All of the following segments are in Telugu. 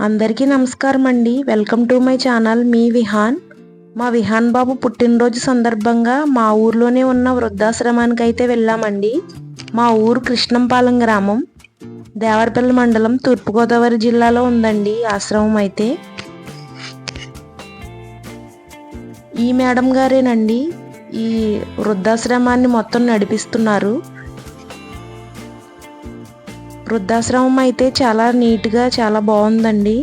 అందరికీ నమస్కారం అండి వెల్కమ్ టు మై ఛానల్ మీ విహాన్. మా విహాన్ బాబు పుట్టినరోజు సందర్భంగా మా ఊర్లోనే ఉన్న వృద్ధాశ్రమానికి అయితే వెళ్ళామండి. మా ఊరు కృష్ణంపాలెం గ్రామం. దేవరపల్లి మండలం తూర్పుగోదావరి జిల్లాలో ఉందండి ఆశ్రమం అయితే. ఈ మేడం గారేనండి. ఈ వృద్ధాశ్రమాన్ని మొత్తం నడిపిస్తున్నారు. వృద్ధాశ్రమం అయితే చాలా నీట్గా చాలా బాగుందండి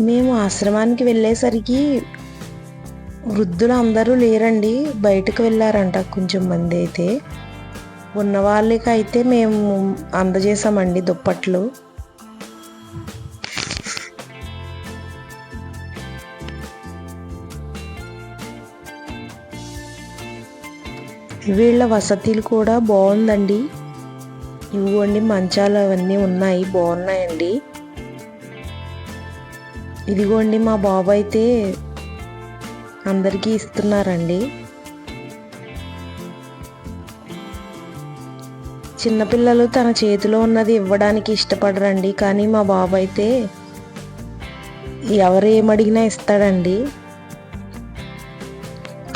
మేము ఆశ్రమానికి వెళ్ళేసరికి వృద్ధులు అందరూ లేరండి. బయటకు వెళ్ళారంట కొంచెం మంది అయితే. ఉన్న వాళ్ళకి అయితే మేము అందజేసామండి దుప్పట్లు. వీళ్ళ వసతులు కూడా బాగుందండి. ఇవ్వండి మంచాలు అవన్నీ ఉన్నాయి బాగున్నాయండి. ఇదిగోండి మా బాబు అయితే అందరికీ ఇస్తున్నారండి. చిన్నపిల్లలు తన చేతిలో ఉన్నది ఇవ్వడానికి ఇష్టపడరండి కానీ మా బాబు అయితే ఎవరు ఏమడిగినా ఇస్తాడండి.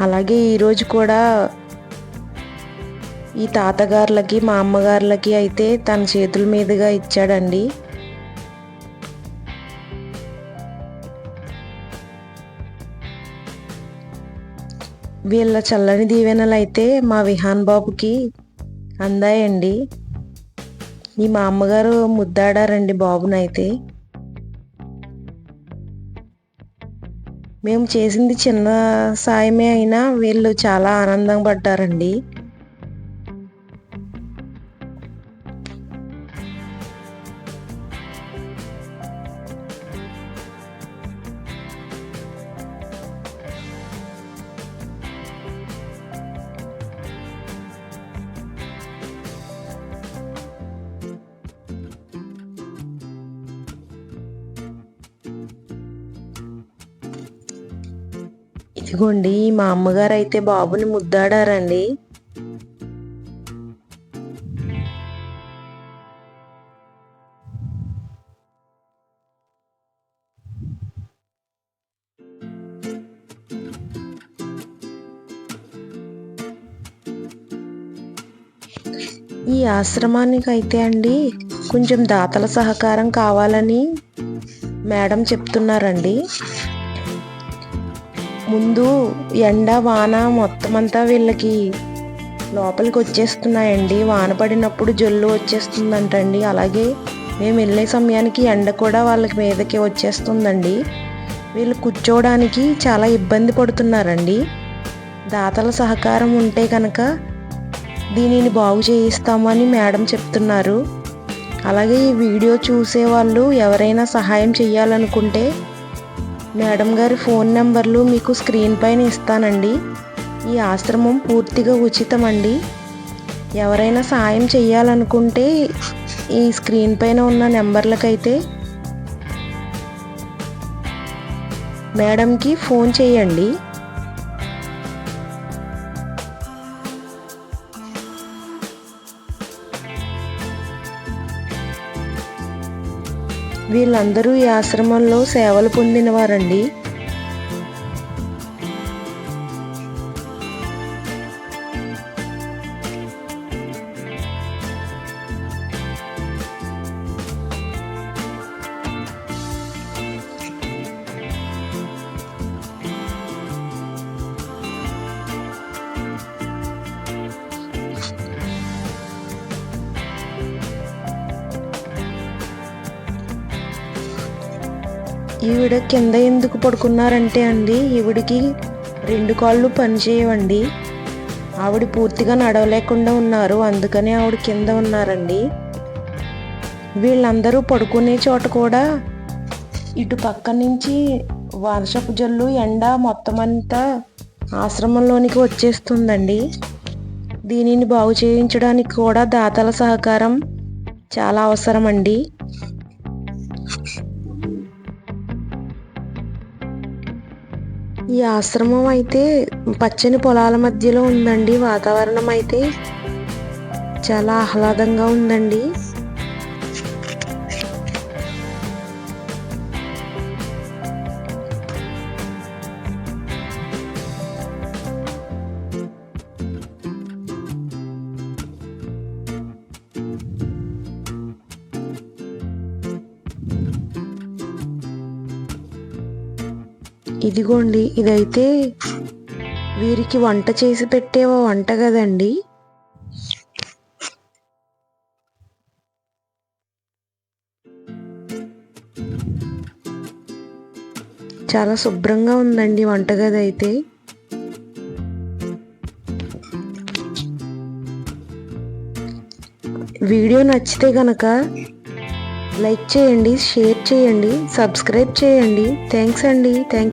అలాగే ఈరోజు కూడా ఈ తాతగారులకి మా అమ్మగారులకి అయితే తన చేతుల మీదుగా ఇచ్చాడండి. వీళ్ళ చల్లని దీవెనలు అయితే మా విహాన్ బాబుకి అందాయండి. ఈ మా అమ్మగారు ముద్దాడారండి బాబునైతే. మేము చేసింది చిన్న సాయమే అయినా వీళ్ళు చాలా ఆనందం పడ్డారండి. ఇదిగోండి మా అమ్మగారు అయితే బాబుని ముద్దాడారండి. ఈ ఆశ్రమానికి అయితే అండి కొంచెం దాతల సహకారం కావాలని మేడం చెప్తున్నారండి. ముందు ఎండ వాన మొత్తం అంతా వీళ్ళకి లోపలికి వచ్చేస్తున్నాయండి వాన పడినప్పుడు జల్లు వచ్చేస్తుందంటండి. అలాగే మేము వెళ్ళే సమయానికి ఎండ కూడా వాళ్ళకి మీదకి వచ్చేస్తుందండి. వీళ్ళు కూర్చోవడానికి చాలా ఇబ్బంది పడుతున్నారండి. దాతల సహకారం ఉంటే కనుక దీనిని బాగు చేయిస్తామని మేడం చెప్తున్నారు. అలాగే ఈ వీడియో చూసే వాళ్ళు ఎవరైనా సహాయం చేయాలనుకుంటే మేడం గారి ఫోన్ నెంబర్లు మీకు స్క్రీన్ పైన ఇస్తానండి. ఈ ఆశ్రమం పూర్తిగా ఉచితమండి. ఎవరైనా సాయం చేయాలనుకుంటే ఈ స్క్రీన్ పైన ఉన్న నెంబర్లకైతే మేడంకి ఫోన్ చేయండి వీళ్ళందరూ ఈ ఆశ్రమంలో సేవలు పొందినవారండి. ఈవిడ కింద ఎందుకు పడుకున్నారంటే అండి ఈవిడికి రెండు కాళ్ళు పనిచేయవండి. ఆవిడ పూర్తిగా నడవలేకుండా ఉన్నారు అందుకనే ఆవిడ కింద ఉన్నారండి. వీళ్ళందరూ పడుకునే చోట కూడా ఇటు పక్క నుంచి వర్షపు జల్లు ఎండ మొత్తం అంతా ఆశ్రమంలోనికి వచ్చేస్తుందండి. దీనిని బాగు చేయించడానికి కూడా దాతల సహకారం చాలా అవసరం ఈ ఆశ్రమం అయితే పచ్చని పొలాల మధ్యలో ఉందండి. వాతావరణం అయితే చాలా ఆహ్లాదంగా ఉందండి. ఇదిగోండి ఇదైతే వీరికి వంట చేసి పెట్టే వంట కదండి. చాలా శుభ్రంగా ఉందండి వంటగది అయితే. వీడియో నచ్చితే గనక లైక్ చేయండి షేర్ చేయండి సబ్స్క్రైబ్ చేయండి. థ్యాంక్స్ అండి. థ్యాంక్